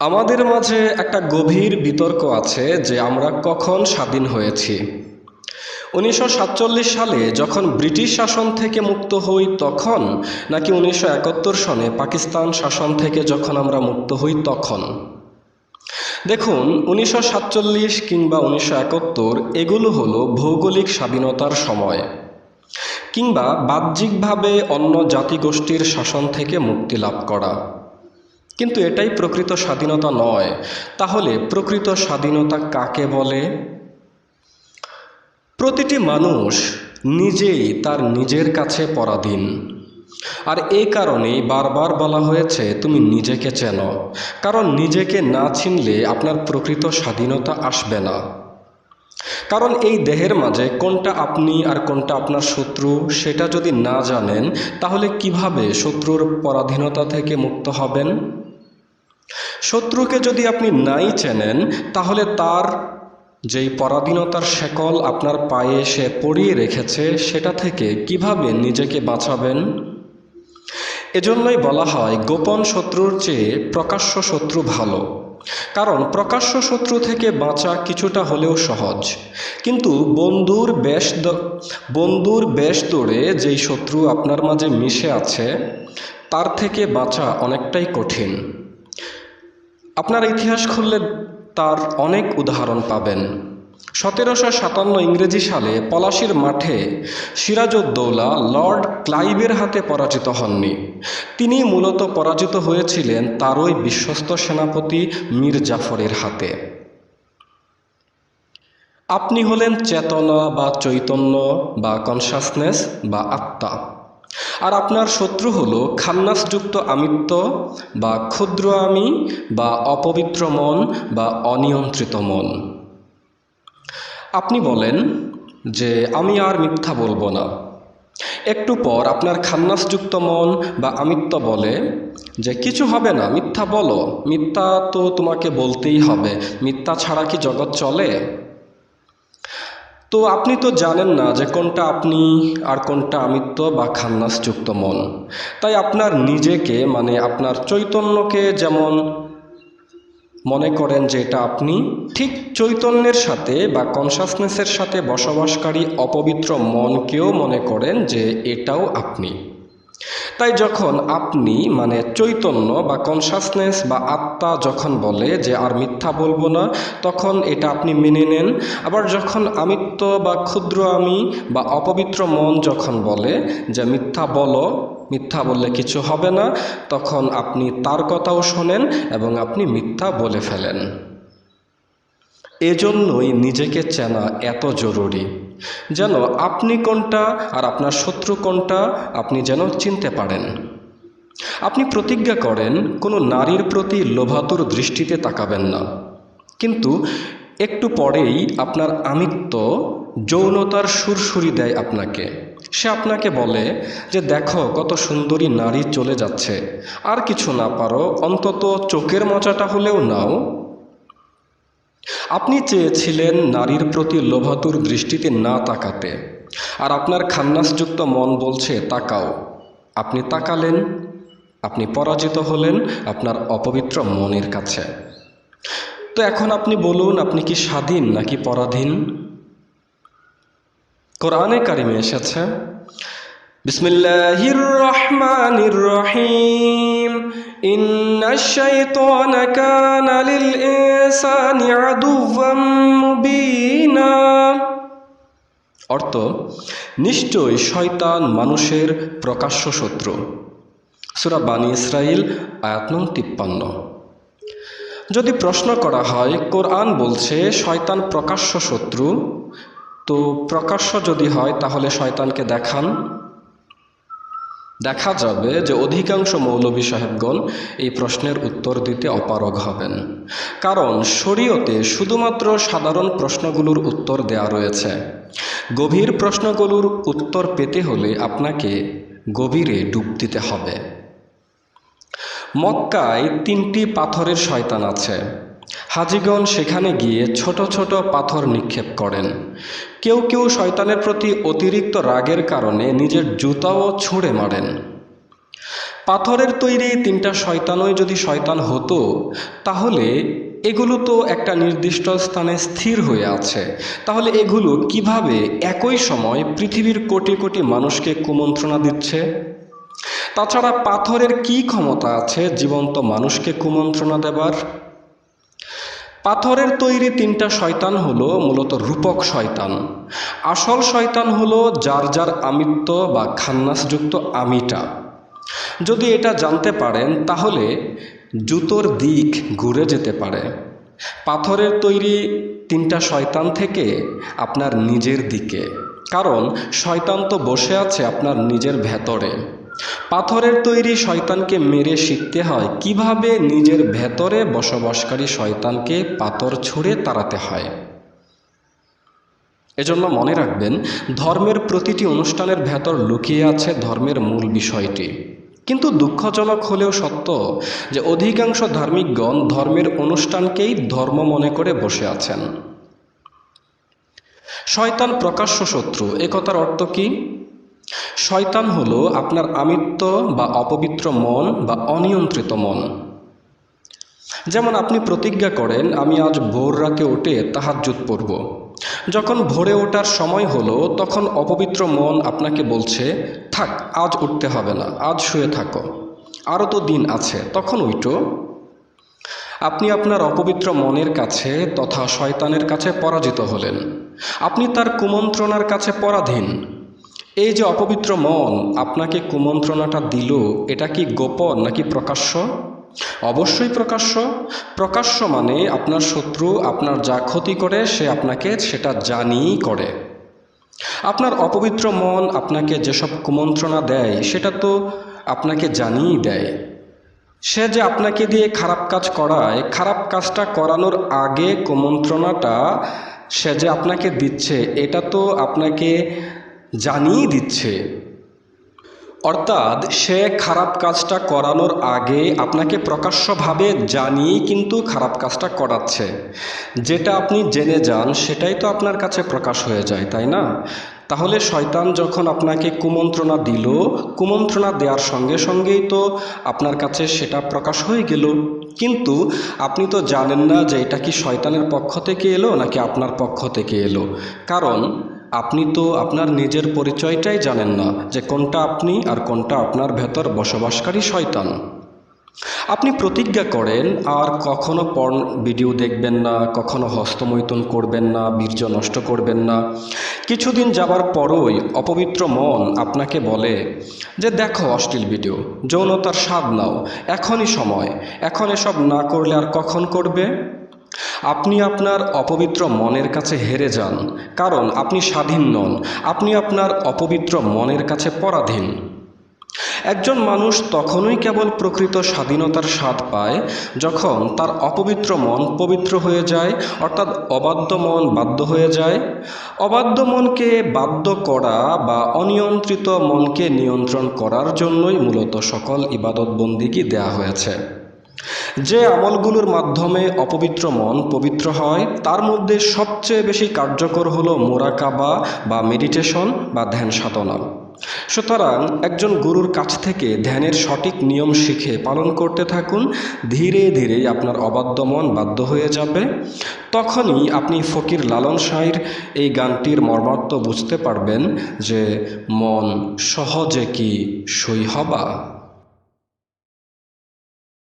আমাদের মাঝে একটা গভীর বিতর্ক আছে যে আমরা কখন স্বাধীন হয়েছি। উনিশশো সাতচল্লিশ সালে যখন ব্রিটিশ শাসন থেকে মুক্ত হই তখন, নাকি উনিশশো একাত্তর সনে পাকিস্তান শাসন থেকে যখন আমরা মুক্ত হই তখন? দেখুন, উনিশশো সাতচল্লিশ কিংবা উনিশশো একাত্তর এগুলো হলো ভৌগোলিক স্বাধীনতার সময়, কিংবা বাহ্যিকভাবে অন্য জাতিগোষ্ঠীর শাসন থেকে মুক্তি লাভ করা। কিন্তু এটাই প্রকৃত স্বাধীনতা নয়। তাহলে প্রকৃত স্বাধীনতা কাকে বলে? প্রতিটি মানুষ নিজেই তার নিজের কাছে পরাধীন। আর এই কারণেই বারবার বলা হয়েছে, তুমি নিজেকে চেনো। কারণ নিজেকে না চিনলে আপনার প্রকৃত স্বাধীনতা আসবে না। কারণ এই দেহের মাঝে কোনটা আপনি আর কোনটা আপনার শত্রু, সেটা যদি না জানেন, তাহলে কীভাবে শত্রুর পরাধীনতা থেকে মুক্ত হবেন? শত্রুকে যদি আপনি নাই চেনেন, তাহলে তার যেই পরাধীনতার শেকল আপনার পায়ে সে পড়িয়ে রেখেছে, সেটা থেকে কীভাবে নিজেকে বাঁচাবেন? এজন্যই বলা হয়, গোপন শত্রুর চেয়ে প্রকাশ্য শত্রু ভালো। কারণ প্রকাশ্য শত্রু থেকে বাঁচা কিছুটা হলেও সহজ। কিন্তু বন্ধুর বেশ বন্ধুর বেশ দৌড়ে যেই শত্রু আপনার মাঝে মিশে আছে, তার থেকে বাঁচা অনেকটাই কঠিন। আপনার ইতিহাস খুললে তার অনেক উদাহরণ পাবেন। সতেরোশো সাতান্ন ইংরেজি সালে পলাশির মাঠে সিরাজউদ্দৌলা লর্ড ক্লাইভের হাতে পরাজিত হননি। তিনি মূলত পরাজিত হয়েছিলেন তারই বিশ্বস্ত সেনাপতি মীর জাফরের হাতে। আপনি হলেন চেতনা বা চৈতন্য বা কনসাসনেস বা আত্মা। আর আপনার শত্রু হলো খান্নাসযুক্ত আমিত্ব বা ক্ষুদ্র আমি বা অপবিত্র মন বা অনিয়ন্ত্রিত মন। আপনি বলেন যে আমি আর মিথ্যা বলব না। একটু পর আপনার খান্নাসযুক্ত মন বা আমিত্ব বলে যে, কিছু হবে না, মিথ্যা বলো। মিথ্যা তো তোমাকে বলতেই হবে। মিথ্যা ছাড়া কি জগৎ চলে? তো আপনি তো জানেন না যে কোনটা আপনি আর কোনটা আমিত্ব বা খান্নাসযুক্ত মন। তাই আপনার নিজেকে মানে আপনার চৈতন্যকে যেমন মনে করেন যে এটা আপনি, ঠিক চৈতন্যের সাথে বা কনসাসনেসের সাথে বসবাসকারী অপবিত্র মনকেও মনে করেন যে এটাও আপনি। তাই যখন আপনি মানে চৈতন্য বা কনসাসনেস বা আত্মা যখন বলে যে আর মিথ্যা বলব না, তখন এটা আপনি মেনে নেন। আবার যখন আমিত্ব বা ক্ষুদ্র আমি বা অপবিত্র মন যখন বলে যে মিথ্যা বলো, মিথ্যা বললে কিছু হবে না, তখন আপনি তার কথাও শোনেন এবং আপনি মিথ্যা বলে ফেলেন। এজন্যই নিজেকে চেনা এত জরুরি। যেন আপনি কোনটা আর আপনার শত্রু কোনটা আপনি যেন চিনতে পারেন। আপনি প্রতিজ্ঞা করেন, কোনো নারীর প্রতি লোভাতুর দৃষ্টিতে তাকাবেন না। কিন্তু একটু পরেই আপনার আমিত্ব, যৌনতার সুরসুরি দেয় আপনাকে। সে আপনাকে বলে যে, দেখো, কত সুন্দরী নারী চলে যাচ্ছে। আর কিছু না পারো, অন্তত চোখের মজাটা হলেও নাও। আপনি চেয়েছিলেন নারীর প্রতি লোভাতুর দৃষ্টিতে না তাকাতে। আর আপনার খান্নাসযুক্ত মন বলছে, তাকাও। আপনি তাকালেন, আপনি পরাজিত হলেন আপনার অপবিত্র মনের কাছে। তো এখন আপনি বলুন, আপনি কি স্বাধীন নাকি পরাধীন? কোরআনে কারিমে এসেছে, বিসমিল্লাহির রহমানির রহিম। শাইতানা কানা লিল ইনসানি আদুওয়াম মুবিনা। অর্থ নিশ্চয় শয়তান মানুষের প্রকাশ্য শত্রু। সূরা বানী ইসরাইল আয়াত নং তিপ্পান্ন। যদি প্রশ্ন করা হয়, কোরআন বলছে শয়তান প্রকাশ্য শত্রু, তো প্রকাশ্য যদি হয়, তাহলে শয়তানকে দেখান। দেখা যাবে যে অধিকাংশ মৌলভী সাহেবগণ এই প্রশ্নের উত্তর দিতে অপারগ হবেন। কারণ শরীয়তে শুধুমাত্র সাধারণ প্রশ্নগুলোর উত্তর দেয়া রয়েছে। গভীর প্রশ্নগুলোর উত্তর পেতে হলে আপনাকে গভীরে ডুব দিতে হবে। মক্কায় তিনটি পাথরের শয়তান আছে। হাজিগণ সেখানে গিয়ে ছোট ছোট পাথর নিক্ষেপ করেন। কেউ কেউ শয়তানের প্রতি অতিরিক্ত রাগের কারণে নিজের জুতাও ছুঁড়ে মারেন। পাথরের তৈরি তিনটা শয়তানই যদি শয়তান হতো, তাহলে এগুলো তো একটা নির্দিষ্ট স্থানে স্থির হয়ে আছে। তাহলে এগুলো কীভাবে একই সময় পৃথিবীর কোটি কোটি মানুষকে কুমন্ত্রণা দিচ্ছে? তাছাড়া পাথরের কি ক্ষমতা আছে জীবন্ত মানুষকে কুমন্ত্রণা দেবার? পাথরের তৈরি তিনটা শয়তান হলো মূলত রূপক শয়তান। আসল শয়তান হলো যার যার আমিত্ব বা খান্নাসযুক্ত আমিটা। যদি এটা জানতে পারেন, তাহলে জুতোর দিক ঘুরে যেতে পারে। পাথরের তৈরি তিনটা শয়তান থেকে আপনার নিজের দিকে। কারণ, শয়তান তো বসে আছে আপনার নিজের ভেতরে। পাথরের তৈরি শয়তানকে মেরে শিখতে হয়। কীভাবে নিজের ভেতরে বসবাসকারী শয়তানকে পাথর ছুঁড়ে তাড়াতে হয়? এজন্য মনে রাখবেন, ধর্মের প্রতিটি অনুষ্ঠানের ভেতর লুকিয়ে আছে ধর্মের মূল বিষয়টি। কিন্তু দুঃখজনক হলেও সত্য যে অধিকাংশ ধার্মিকগণ ধর্মের অনুষ্ঠানকেই ধর্ম মনে করে বসে আছেন। শয়তান প্রকাশ্য শত্রু এ কথার অর্থ কি? শয়তান হলো আপনার আমিত্ব বা অপবিত্র মন বা অনিয়ন্ত্রিত মন। যেমন আপনি প্রতিজ্ঞা করেন, আমি আজ ভোর রাতে উঠে তাহাজ্জুদ পড়ব। যখন ভোরে ওঠার সময় হলো, তখন অপবিত্র মন আপনাকে বলছে, থাক, আজ উঠতে হবে না, আজ শুয়ে থাকো। আরও তো দিন আছে, তখন উইটো আপনি আপনার অপবিত্র মনের কাছে তথা শয়তানের কাছে পরাজিত হলেন। আপনি তার কুমন্ত্রণার কাছে পরাধীন। এই যে অপবিত্র মন আপনাকে কুমন্ত্রণাটা দিল, এটা কি গোপন নাকি প্রকাশ্য? অবশ্যই প্রকাশ্য। প্রকাশ্য মানে আপনার শত্রু আপনার যা ক্ষতি করে, সে আপনাকে সেটা জানিই করে। আপনার অপবিত্র মন আপনাকে যেসব কুমন্ত্রণা দেয়, সেটা তো আপনাকে জানিয়েই দেয়। সে যে আপনাকে দিয়ে খারাপ কাজ করায়, খারাপ কাজটা করানোর আগে কুমন্ত্রণাটা সে যে আপনাকে দিচ্ছে, এটা তো আপনাকে জানিয়ে দিচ্ছে। অর্থাৎ সে খারাপ কাজটা করানোর আগে আপনাকে প্রকাশ্যভাবে জানিয়েই কিন্তু খারাপ কাজটা করাচ্ছে। যেটা আপনি জেনে যান, সেটাই তো আপনার কাছে প্রকাশ হয়ে যায়, তাই না? তাহলে শয়তান যখন আপনাকে কুমন্ত্রণা দিল, কুমন্ত্রণা দেওয়ার সঙ্গে সঙ্গেই তো আপনার কাছে সেটা প্রকাশ হয়ে গেল। কিন্তু আপনি তো জানেন না যে এটা কি শয়তানের পক্ষ থেকে এলো নাকি আপনার পক্ষ থেকে এলো। কারণ আপনি তো আপনার নিজের পরিচয়টাই জানেন না যে কোনটা আপনি আর কোনটা আপনার ভেতর বসবাসকারী শয়তান। আপনি প্রতিজ্ঞা করেন, আর কখনো পর্ন ভিডিও দেখবেন না, কখনো হস্তমৈথুন করবেন না, বীর্য নষ্ট করবেন না। কিছুদিন যাবার পরই অপবিত্র মন আপনাকে বলে যে, দেখো অশ্লীল ভিডিও, যৌনতার স্বাদ নাও, এখনই সময়, এখন এসব না করলে আর কখন করবে? আপনি আপনার অপবিত্র মনের কাছে হেরে যান, কারণ আপনি স্বাধীন নন, আপনি আপনার অপবিত্র মনের কাছে পরাধীন। একজন মানুষ তখনই কেবল প্রকৃত স্বাধীনতার স্বাদ পায় যখন তার অপবিত্র মন পবিত্র হয়ে যায়, অর্থাৎ অবাধ্য মন বাধ্য হয়ে যায়। অবাধ্য মনকে বাধ্য করা বা অনিয়ন্ত্রিত মনকে নিয়ন্ত্রণ করার জন্যই মূলত সকল ইবাদত বন্দিগি দেয়া হয়েছে। যে আমলগুলোর মাধ্যমে অপবিত্র মন পবিত্র হয়, তার মধ্যে সবচেয়ে বেশি কার্যকর হলো মোরাকাবা বা মেডিটেশন বা ধ্যান সাধনা। সুতরাং একজন গুরুর কাছ থেকে ধ্যানের সঠিক নিয়ম শিখে পালন করতে থাকুন, ধীরে ধীরে আপনার অবাধ্য মন বাধ্য হয়ে যাবে। তখনই আপনি ফকির লালন শাহীর এই গানটির মর্মার্থ বুঝতে পারবেন যে মন সহজে কি সই হবা।